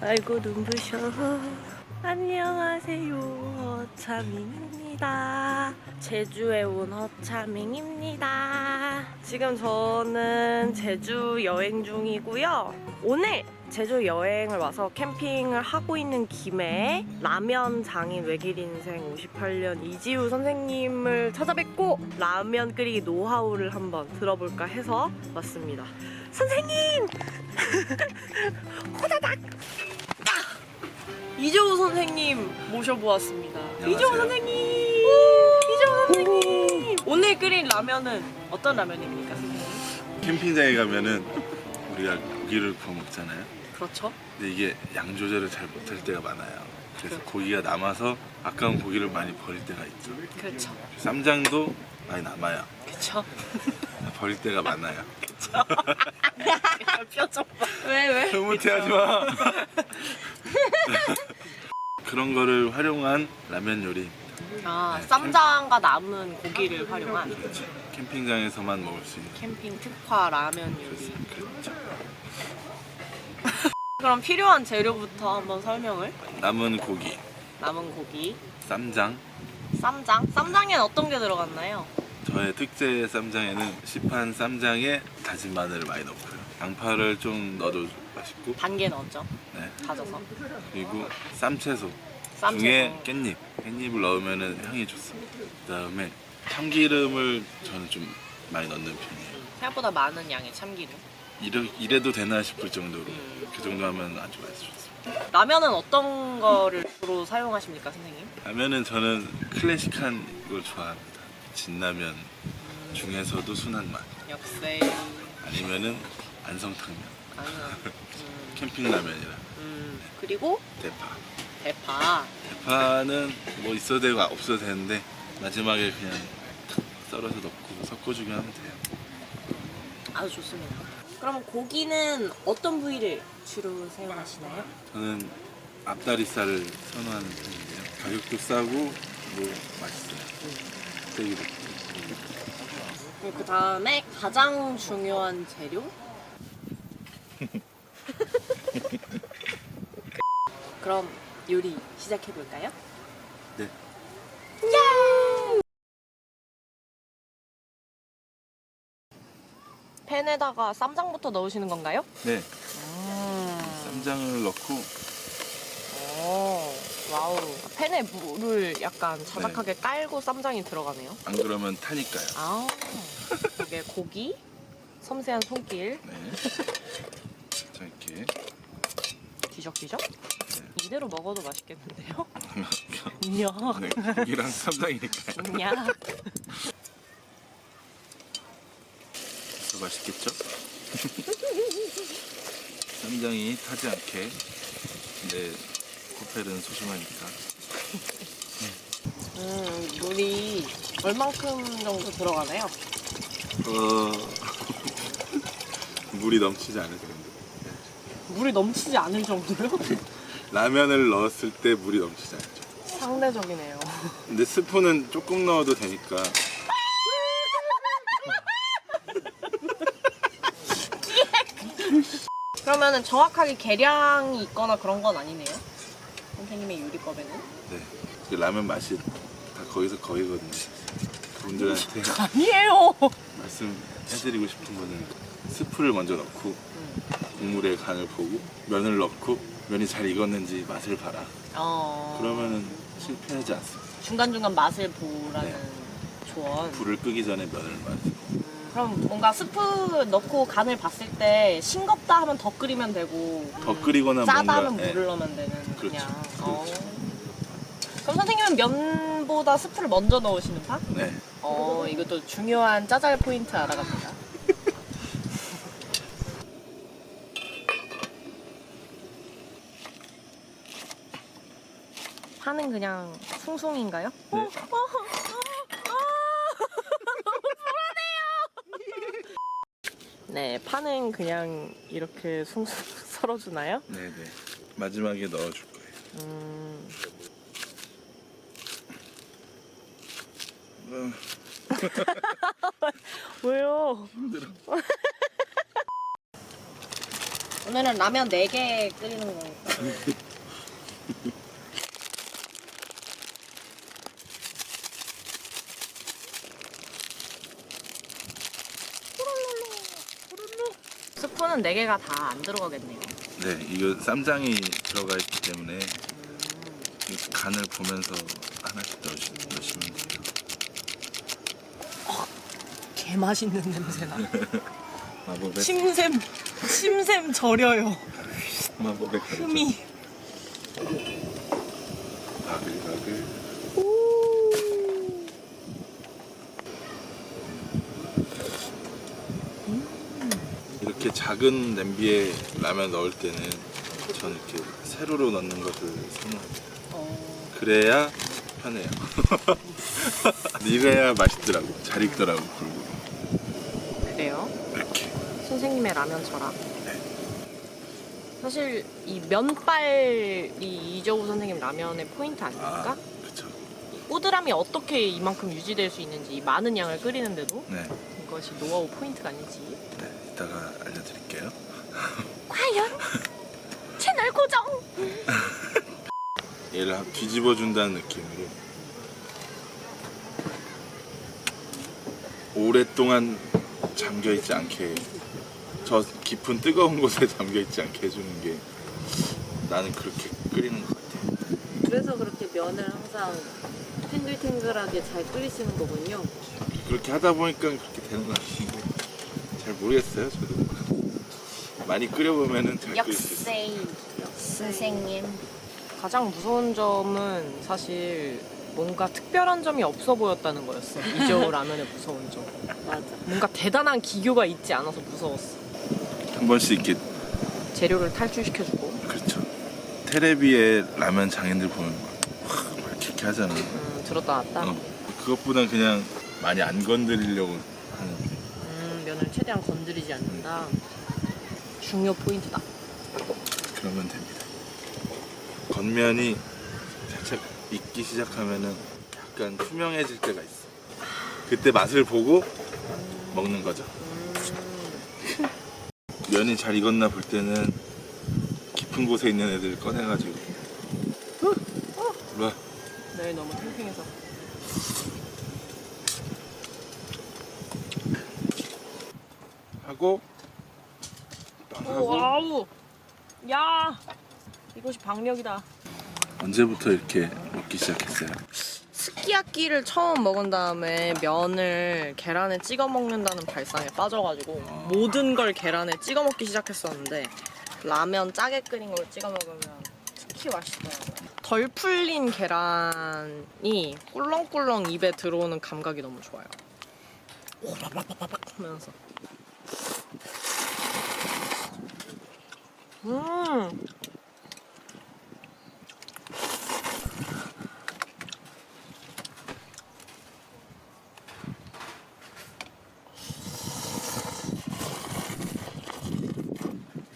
아이고 눈부셔. 안녕하세요. 허차밍입니다. 제주에 온 허차밍입니다. 지금 저는 제주 여행 중이고요. 오늘 제주 여행을 와서 캠핑을 하고 있는 김에 라면 장인 외길 인생 58년 이지우 선생님을 찾아뵙고 라면 끓이기 노하우를 한번 들어볼까 해서 왔습니다. 선생님! 호다닥! 이재호 선생님 모셔보았습니다. 안녕하세요. 이재호 선생님! 이재호 선생님! 오늘 끓인 라면은 어떤 라면입니까, 선생님? 캠핑장에 가면은 우리가 고기를 구워 먹잖아요. 그렇죠. 근데 이게 양 조절을 잘 못할 때가 많아요. 그래서 고기가 남아서 아까운 고기를 많이 버릴 때가 있죠. 그렇죠. 쌈장도 많이 남아요. 그렇죠. 버릴 때가 많아요. 뼈좀 봐. 왜, 왜? 흐뭇해하지 마. 그런 거를 활용한 라면 요리. 아, 네, 쌈장과 남은 고기를 활용한 캠핑장에서만 먹을 수 있는. 캠핑 특화 라면 요리. 그렇죠. 그럼 필요한 재료부터 한번 설명을. 남은 고기, 남은 고기, 쌈장. 쌈장. 쌈장에는 어떤 게 들어갔나요? 저의 특제 쌈장에는 시판 쌈장에 다진 마늘을 많이 넣고요. 양파를 좀 넣어도 맛있고, 단계 넣었죠. 네. 다져서. 그리고 쌈채소 쌈채소. 중에 깻잎, 깻잎을 넣으면 향이 좋습니다. 그다음에 참기름을 저는 좀 많이 넣는 편이에요. 생각보다 많은 양의 참기름. 이래, 이래도 되나 싶을 정도로 음. 그 정도 하면 아주 맛있습니다. 라면은 어떤 거를 주로 사용하십니까, 선생님? 라면은 저는 클래식한 걸 좋아합니다. 진라면 중에서도 순한 맛 역시 아니면은 안성탕면, 아니면 음, 캠핑 라면이라 음, 그리고 대파. 대파. 대파는 뭐 있어도 되고 없어도 되는데 마지막에 그냥 탁 썰어서 넣고 섞어주면 하면 돼요. 아주 좋습니다. 그러면 고기는 어떤 부위를 주로 사용하시나요? 저는 앞다리살을 선호하는 편인데요. 가격도 싸고 뭐 맛있어요. 스테이크도. 그 다음에 가장 중요한 재료? 그럼 요리 시작해 볼까요? 네. 팬에다가 쌈장부터 넣으시는 건가요? 네. 음. 쌈장을 넣고 오, 와우. 팬에 물을 약간 자작하게 네. 깔고 쌈장이 들어가네요. 안 그러면 타니까요. 아, 이게 고기, 섬세한 손길, 네. 자 이렇게 뒤적뒤적. 네. 이대로 먹어도 맛있겠는데요? 이야, 네, 고기랑 쌈장이니까요. 이야. 더 맛있겠죠? 쌈장이 타지 않게 근데 코펠은 소중하니까 음, 물이 얼만큼 정도 들어가나요? 어... 물이 넘치지 않을 정도 물이 넘치지 않을 정도요? 라면을 넣었을 때 물이 넘치지 않죠 상대적이네요. 근데 스프는 조금 넣어도 되니까 그러면은 정확하게 계량이 있거나 그런 건 아니네요. 선생님의 요리법에는. 네. 그 라면 맛이 다 거기서 거기거든요 분들한테 아니에요. 말씀해드리고 싶은 거는 스프를 먼저 넣고 국물의 간을 보고 면을 넣고 면이 잘 익었는지 맛을 봐라 어. 그러면은 실패하지 않습니다 중간중간 맛을 보라는 네. 조언. 불을 끄기 전에 면을 마시고 그럼 뭔가 스프 넣고 간을 봤을 때 싱겁다 하면 더 끓이면 되고 더 끓이거나 짜다 뭔가 하면 네. 물을 넣으면 되는 그렇죠. 그냥. 그렇죠. 어. 그럼 선생님은 면보다 스프를 먼저 넣으시는 파? 네. 어, 이것도 중요한 짜잘 포인트 알아갑니다. 파는 그냥 숭숭인가요? 네. 어, 어, 어, 어, 너무 불안해요. 네, 파는 그냥 이렇게 숭숭 썰어주나요? 네네. 마지막에 넣어줄 거예요. 음, 어, 왜요? 힘들어. 오늘은 라면 4개 끓이는 거 스프는 4개가 다 안 들어가겠네요. 네, 이거 쌈장이 들어가 있기 때문에 이 간을 보면서 하나씩 넣으시, 넣으시면 돼요. 개 맛있는 냄새나. 마법의 침샘, 침샘 절여요. 마법의. 흠이. 바글바글. 이렇게 작은 냄비에 라면 넣을 때는 저는 이렇게 세로로 넣는 것을 선호해요. 그래야 편해요. 이래야 맛있더라고. 잘 익더라고. 그리고 그래요? 이렇게. 선생님의 라면 철학. 사실 이 면발이 이저우 선생님 라면의 포인트 아닙니까? 아, 그쵸. 꼬드람이 어떻게 이만큼 유지될 수 있는지 이 많은 양을 끓이는데도 네. 이것이 노하우 포인트가 아니지. 네. 이따가 알려드릴게요. 과연 채널 고정. 얘를 한 뒤집어 준다는 느낌으로 오랫동안 잠겨 있지 않게 저 깊은 뜨거운 곳에 잠겨 있지 않게 해주는 게 나는 그렇게 끓이는 것 같아. 그래서 그렇게 면을 항상 탱글탱글하게 잘 끓이시는 거군요. 그렇게 하다 보니까 그렇게 되는 것 같은데 잘 모르겠어요. 저도 많이 끓여보면은 잘 끓일 수 있어요. 선생님. 가장 무서운 점은 사실 뭔가 특별한 점이 없어 보였다는 거였어. 이저우 라면의 무서운 점. 맞아. 뭔가 대단한 기교가 있지 않아서 무서웠어. 한 번씩 이렇게 재료를 탈출시켜주고. 그렇죠. 테레비에 라면 장인들 보면 막, 막 이렇게, 이렇게 하잖아. 음, 들었다 놨다. 어, 그것보단 그냥 많이 안 건드리려고 면을 최대한 건드리지 않는다. 중요 포인트다. 그러면 됩니다. 겉면이 살짝 익기 시작하면은 약간 투명해질 때가 있어. 그때 맛을 보고 먹는 거죠. 음, 면이 잘 익었나 볼 때는 깊은 곳에 있는 애들 꺼내가지고 와면 너무 탱탱해서. 하고 와우. 야, 이것이 박력이다. 언제부터 이렇게 먹기 시작했어요? 스키야끼를 처음 먹은 다음에 면을 계란에 찍어 먹는다는 발상에 빠져가지고 아. 모든 걸 계란에 찍어 먹기 시작했었는데 라면 짜게 끓인 걸 찍어 먹으면 특히 맛있더라고요. 덜 풀린 계란이 꿀렁꿀렁 입에 들어오는 감각이 너무 좋아요. 오바바바바박 하면서. 음.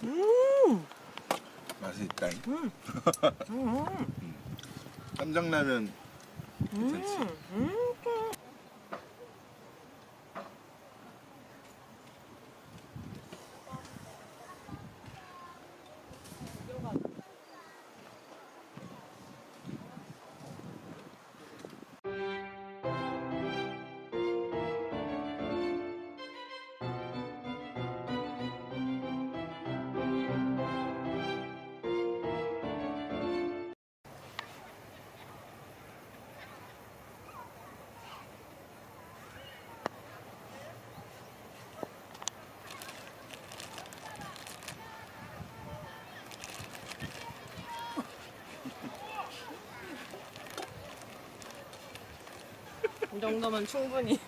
음. 맛이 있다잉. 음. 음. 쌈장라면 괜찮지? 음. 음. 정도면 충분히